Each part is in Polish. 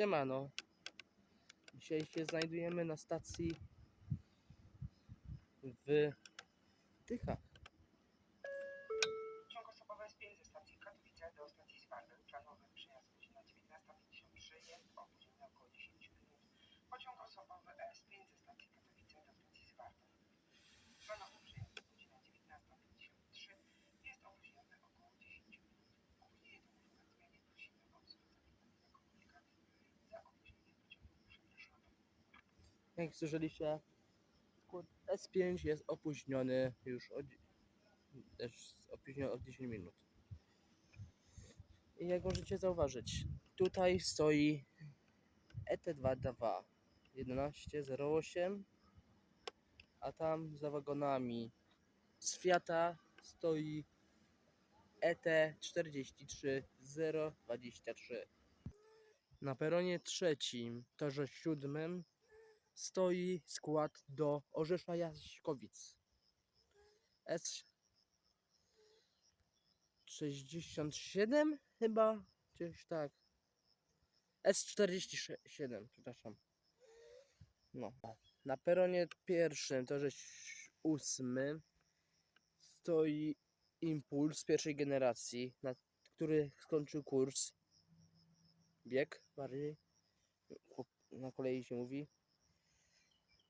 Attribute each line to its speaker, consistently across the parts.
Speaker 1: Siemano. Dzisiaj się znajdujemy na stacji w Tychach.
Speaker 2: Pociąg osobowy S5 ze stacji Katowice do stacji Swarby. Planowy przyjazd godzina 19.53 jest opóźniony około 10 minut. Pociąg osobowy S5 ze stacji Katowice do stacji Swarby. Planowy przyjazd godzina 19.53 jest opóźniony około 10 minut. Głównie jedynie na zmianie prosimy o zrozumienie komunikat. Za opóźnienie pociągu przepraszamy.
Speaker 1: Jak słyszeliście, skład S5 jest opóźniony już o, też opóźniony o 10 minut. I jak możecie zauważyć, tutaj stoi E ET22 1108, a tam za wagonami z Fiata stoi E ET43023. Na peronie trzecim, torze siódmym stoi skład do Orzesza Jaśkowic. S 67 chyba, gdzieś tak. S47, przepraszam. No. Na peronie pierwszym, torze ś- ósmym stoi Impuls pierwszej generacji, na który skończył kurs. Bieg bardziej. Na kolei się mówi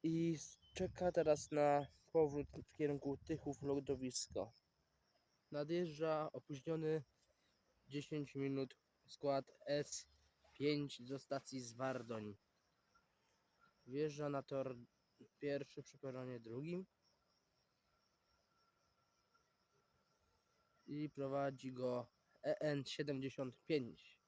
Speaker 1: i czeka teraz na powrót w kierunku Tychów lodowisko. Nadjeżdża opóźniony 10 minut skład S5 do stacji Zwardoń. Wjeżdża na tor pierwszy przy peronie drugim i prowadzi go E EN75.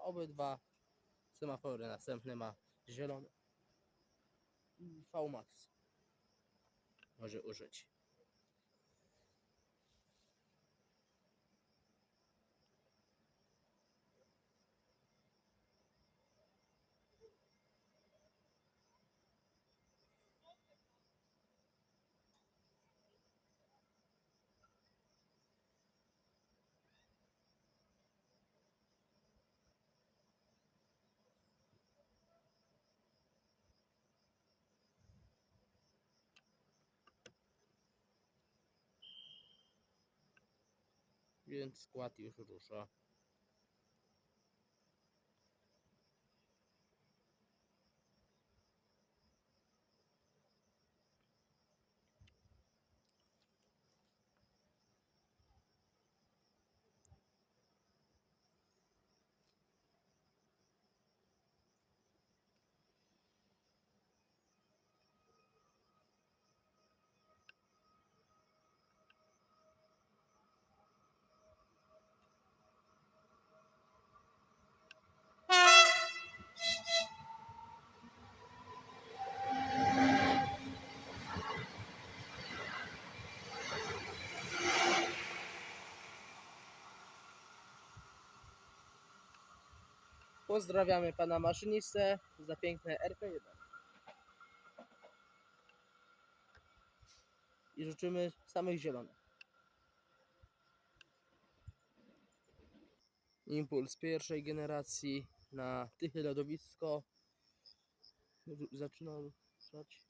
Speaker 1: Obydwa semafory następne ma zielone. I VMAX może użyć. Więc skład już rusza. Pozdrawiamy pana maszynistę za piękne RP1. I życzymy samych zielonych. Impuls pierwszej generacji na tychy lodowisko zaczyna ruszać.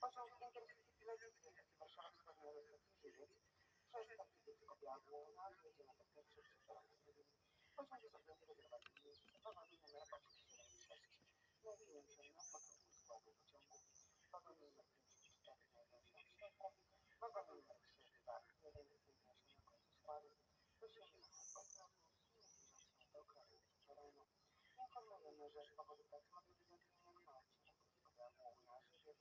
Speaker 2: Stacji Warszawa Wschodnia do stacji Żyżew przez stację Bielsko-Białą na godzina do trasie drugim. Pociąg jest objęty rezerwacjami wagonu numer 876. Znajdują się na początku składu pociągu. Wagon numer 54 znajdują się w środku. Wagon numer 321 znajdują się na końcu składu. Prosimy o powrót i zbliżać się do kraju terenu. Informujemy, że z powodu prac mobilizacyjnych na odcinku Bielsko-Biała na Żyżew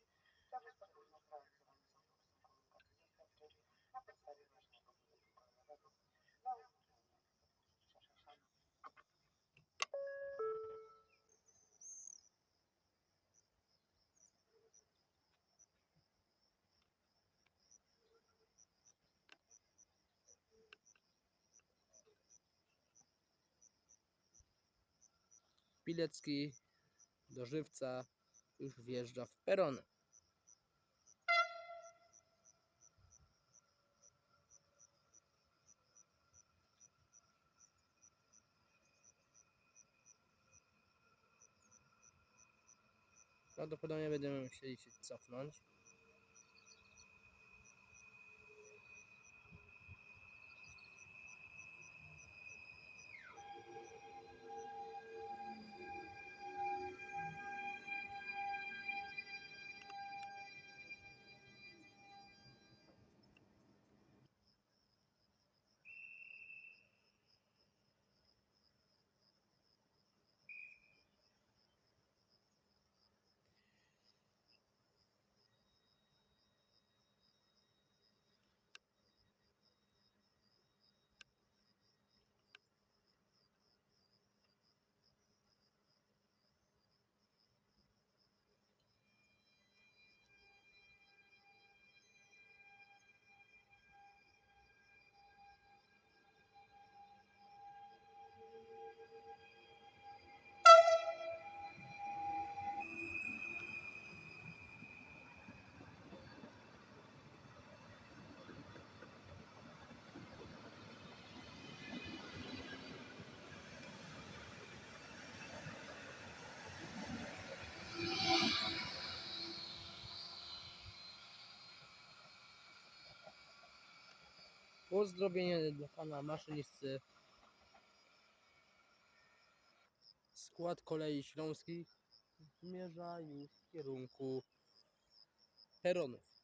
Speaker 1: Pilecki do Żywca już wjeżdża w perony. Prawdopodobnie będziemy musieli się cofnąć. Pozdrowienie dla pana maszynisty. Skład kolei śląskich zmierza już w kierunku peronów.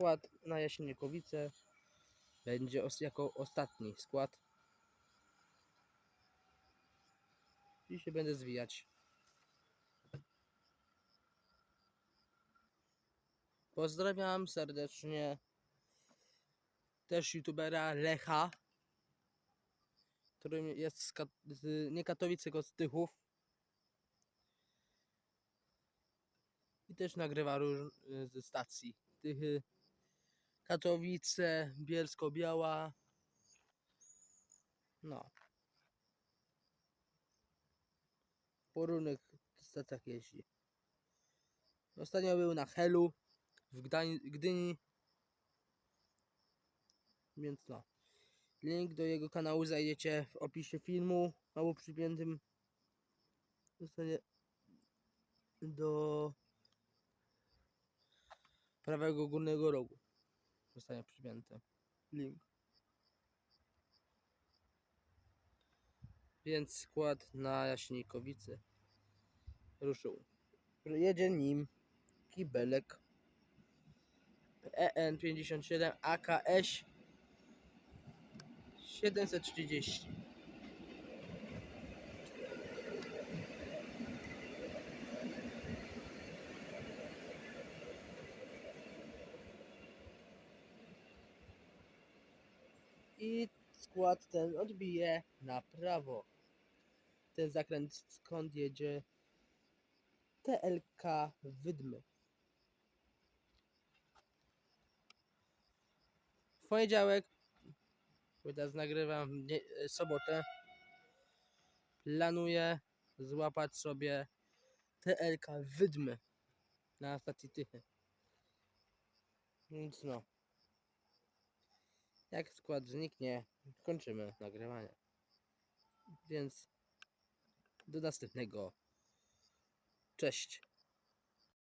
Speaker 1: Skład na Jaśniekowice będzie os jako ostatni skład. I się będę zwijać. Pozdrawiam serdecznie też youtubera Lecha, którym jest z, Kat- z nie Katowic, tylko z Tychów. I też nagrywa róż, ze stacji Tychy, Katowice, Bielsko-Biała. No. Po różnych stacjach jeździ. Ostatnio był na Helu w Gdań, Gdyni. Więc no. Link do jego kanału znajdziecie w opisie filmu albo przypiętym zostanie do prawego górnego rogu. Zostanie przypięty link. Więc skład na Jaśnikowicy ruszył. Jedzie nim kibelek EN57 AKS 730. i skład ten odbije na prawo. Ten zakręt skąd jedzie TLK Wydmy. W poniedziałek, bo teraz nagrywam nie, e, sobotę, planuję złapać sobie TLK Wydmy na stacji Tychy. Więc no. Jak skład zniknie, kończymy nagrywanie. Więc do następnego. Cześć.